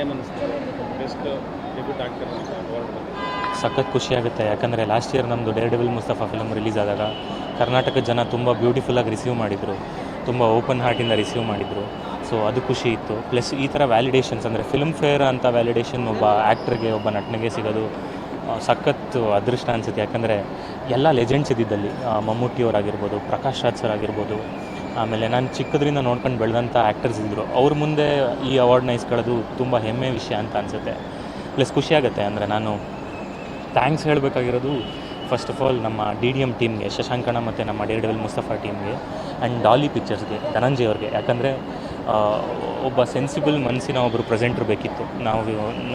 ಏನು best debut ಆಗ್ತಾರೆ ಸಖತ್ ಖುಷಿ ಆಗುತ್ತೆ. ಯಾಕಂದರೆ ಲಾಸ್ಟ್ ಇಯರ್ ನಮ್ಮದು dare devil Mustafa film release ಆದಾಗ ಕರ್ನಾಟಕದ ಜನ ತುಂಬ ಬ್ಯೂಟಿಫುಲ್ಲಾಗಿ ರಿಸೀವ್ ಮಾಡಿದರು. ತುಂಬ ಓಪನ್ ಹಾರ್ಟಿಂದ ರಿಸೀವ್ ಮಾಡಿದರು. ಸೊ ಅದು ಖುಷಿ ಇತ್ತು. ಪ್ಲಸ್ ಈ ಥರ ವ್ಯಾಲಿಡೇಷನ್ಸ್ ಅಂದರೆ ಫಿಲ್ಮ್ ಫೇರ್ ಅಂತ ವ್ಯಾಲಿಡೇಷನ್ ಒಬ್ಬ ಆ್ಯಕ್ಟ್ರಿಗೆ ಒಬ್ಬ ನಟನಿಗೆ ಸಿಗೋದು ಸಖತ್ತು ಸಖತ್ ಅದೃಷ್ಟ ಅನಿಸುತ್ತೆ. ಯಾಕಂದರೆ ಎಲ್ಲ ಲೆಜೆಂಡ್ಸ್ ಇದ್ದಿದ್ದಲ್ಲಿ ಮಮ್ಮೂಟಿಯವರಾಗಿರ್ಬೋದು ಪ್ರಕಾಶ್ ರಾಜ್ ಸರ್ ಆಗಿರ್ಬೋದು ಆಮೇಲೆ ನಾನು ಚಿಕ್ಕದ್ರಿಂದ ನೋಡ್ಕೊಂಡು ಬೆಳೆದಂಥ ಆ್ಯಕ್ಟರ್ಸ್ ಇದ್ದರು ಅವ್ರ ಮುಂದೆ ಈ ಅವಾರ್ಡ್ನ ಇಸ್ಕೊಳ್ಳೋದು ತುಂಬ ಹೆಮ್ಮೆ ವಿಷಯ ಅಂತ ಅನಿಸುತ್ತೆ. ಪ್ಲಸ್ ಖುಷಿಯಾಗುತ್ತೆ ಅಂದರೆ ನಾನು ಥ್ಯಾಂಕ್ಸ್ ಹೇಳಬೇಕಾಗಿರೋದು ಫಸ್ಟ್ ಆಫ್ ಆಲ್ ನಮ್ಮ ಡಿ ಡಿ ಎಂ ಟೀಮ್ಗೆ ಶಶಾಂಕಣ ಮತ್ತು ನಮ್ಮ ಡೇರ್ ಡೆವಿಲ್ ಮುಸ್ತಫಾ ಟೀಮ್ಗೆ ಆ್ಯಂಡ್ ಡಾಲಿ ಪಿಕ್ಚರ್ಸ್ಗೆ ಧನಂಜಯ್ ಅವ್ರಿಗೆ. ಯಾಕಂದರೆ ಒಬ್ಬ ಸೆನ್ಸಿಬಲ್ ಮನಸ್ಸಿನ ಒಬ್ಬರು ಪ್ರೆಸೆಂಟ್ ಬೇಕಿತ್ತು. ನಾವು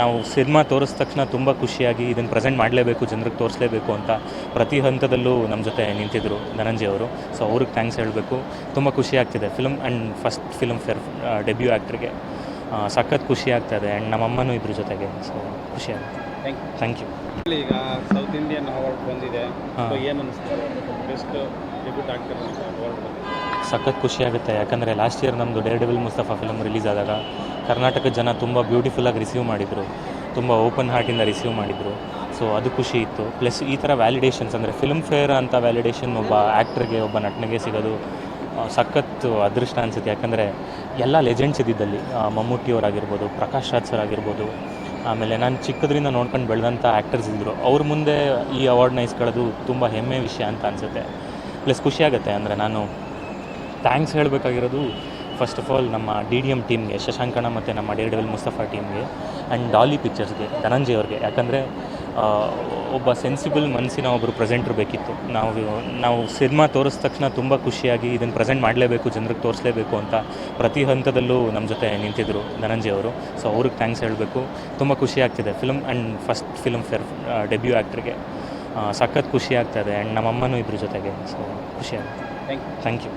ನಾವು ಸಿನಿಮಾ ತೋರಿಸಿದ ತಕ್ಷಣ ತುಂಬ ಖುಷಿಯಾಗಿ ಇದನ್ನು ಪ್ರೆಸೆಂಟ್ ಮಾಡಲೇಬೇಕು ಜನರಿಗೆ ತೋರಿಸಲೇಬೇಕು ಅಂತ ಪ್ರತಿ ಹಂತದಲ್ಲೂ ನಮ್ಮ ಜೊತೆ ನಿಂತಿದ್ದರು ಧನಂಜಯ್ ಅವರು. ಸೊ ಅವ್ರಿಗೆ ಥ್ಯಾಂಕ್ಸ್ ಹೇಳಬೇಕು. ತುಂಬ ಖುಷಿ ಆಗ್ತಿದೆ. Film and first Filmfare debut ಆ್ಯಕ್ಟ್ರಿಗೆ ಸಖತ್ ಖುಷಿ ಆಗ್ತದೆ ಆ್ಯಂಡ್ ನಮ್ಮಮ್ಮನೂ ಇದ್ರ ಜೊತೆಗೆ. ಸೊ ಖುಷಿ ಆಗುತ್ತೆ. ಥ್ಯಾಂಕ್ ಯು ಥ್ಯಾಂಕ್ ಯು ಈಗ ಸೌತ್ ಇಂಡಿಯನ್ ಅವಾರ್ಡ್ ಬಂದಿದೆ. ಏನು ಬೆಸ್ಟ್ ಡೆಬ್ಯೂಟ್ ಆಗ್ತಾರೆ ಸಖತ್ ಖುಷಿಯಾಗುತ್ತೆ. ಯಾಕಂದರೆ ಲಾಸ್ಟ್ ಇಯರ್ ನಮ್ಮದು ಡೇರ್ ಮುಸ್ತಫಾ ಫಿಲಮ್ ರಿಲೀಸ್ ಆದಾಗ ಕರ್ನಾಟಕ ಜನ ತುಂಬ ಬ್ಯೂಟಿಫುಲ್ಲಾಗಿ ರಿಸೀವ್ ಮಾಡಿದರು. ತುಂಬ ಓಪನ್ ಹಾರ್ಟಿಂದ ರಿಸೀವ್ ಮಾಡಿದರು. ಸೊ ಅದು ಖುಷಿ ಇತ್ತು. ಪ್ಲಸ್ ಈ ಥರ ವ್ಯಾಲಿಡೇಷನ್ಸ್ ಅಂದರೆ ಫಿಲ್ಮ್ ಫೇರ್ ಅಂತ ವ್ಯಾಲಿಡೇಷನ್ ಒಬ್ಬ ಆ್ಯಕ್ಟ್ರಿಗೆ ಒಬ್ಬ ನಟನಿಗೆ ಸಿಗೋದು ಸಖತ್ತು ಸಖತ್ ಅದೃಷ್ಟ ಅನಿಸುತ್ತೆ. ಯಾಕಂದರೆ ಎಲ್ಲ ಲೆಜೆಂಡ್ಸ್ ಇದ್ದಿದ್ದಲ್ಲಿ ಮಮ್ಮೂಟಿಯವರಾಗಿರ್ಬೋದು ಪ್ರಕಾಶ್ ರಾಜ್ ಸರ್ ಆಗಿರ್ಬೋದು, ಆಮೇಲೆ ನಾನು ಚಿಕ್ಕದ್ರಿಂದ ನೋಡ್ಕೊಂಡು ಬೆಳೆದಂಥ ಆ್ಯಕ್ಟರ್ಸ್ ಇದ್ದರು ಅವ್ರ ಮುಂದೆ ಈ ಅವಾರ್ಡ್ನ ಇಸ್ಕೊಳ್ಳೋದು ತುಂಬ ಹೆಮ್ಮೆ ವಿಷಯ ಅಂತ ಅನಿಸುತ್ತೆ. ಪ್ಲಸ್ ಖುಷಿ ಆಗುತ್ತೆ ಅಂದರೆ ನಾನು ಥ್ಯಾಂಕ್ಸ್ ಹೇಳಬೇಕಾಗಿರೋದು ಫಸ್ಟ್ ಆಫ್ ಆಲ್ ನಮ್ಮ ಡಿ ಡಿ ಎಂ ಟೀಮ್ಗೆ ಶಶಾಂಕಣ ಮತ್ತು ನಮ್ಮ ಡೇರ್ ಡೆವಿಲ್ ಮುಸ್ತಫಾ ಟೀಮ್ಗೆ ಆ್ಯಂಡ್ ಡಾಲಿ ಪಿಕ್ಚರ್ಸ್ಗೆ ಧನಂಜಯ್ ಅವ್ರಿಗೆ. ಯಾಕಂದರೆ ಒಬ್ಬ ಸೆನ್ಸಿಬಲ್ ಮನಸ್ಸಿನ ಒಬ್ಬರು ಪ್ರೆಸೆಂಟ್ರು ಬೇಕಿತ್ತು. ನಾವು ನಾವು ಸಿನಿಮಾ ತೋರಿಸಿದ ತಕ್ಷಣ ತುಂಬ ಖುಷಿಯಾಗಿ ಇದನ್ನು ಪ್ರೆಸೆಂಟ್ ಮಾಡಲೇಬೇಕು ಜನರಿಗೆ ತೋರಿಸಲೇಬೇಕು ಅಂತ ಪ್ರತಿ ಹಂತದಲ್ಲೂ ನಮ್ಮ ಜೊತೆ ನಿಂತಿದ್ದರು ಧನಂಜಯ್ ಅವರು. ಸೊ ಅವ್ರಿಗೆ ಥ್ಯಾಂಕ್ಸ್ ಹೇಳಬೇಕು. ತುಂಬ ಖುಷಿ ಆಗ್ತಿದೆ. Film and first Filmfare debut ಆ್ಯಕ್ಟ್ರಿಗೆ ಸಖತ್ ಖುಷಿ ಆಗ್ತಾಯಿದೆ ಆ್ಯಂಡ್ ನಮ್ಮಮ್ಮನೂ ಇಬ್ಬರ ಜೊತೆಗೆ. ಸೊ ಖುಷಿ ಆಗುತ್ತೆ ಥ್ಯಾಂಕ್ ಯು ಥ್ಯಾಂಕ್ ಯು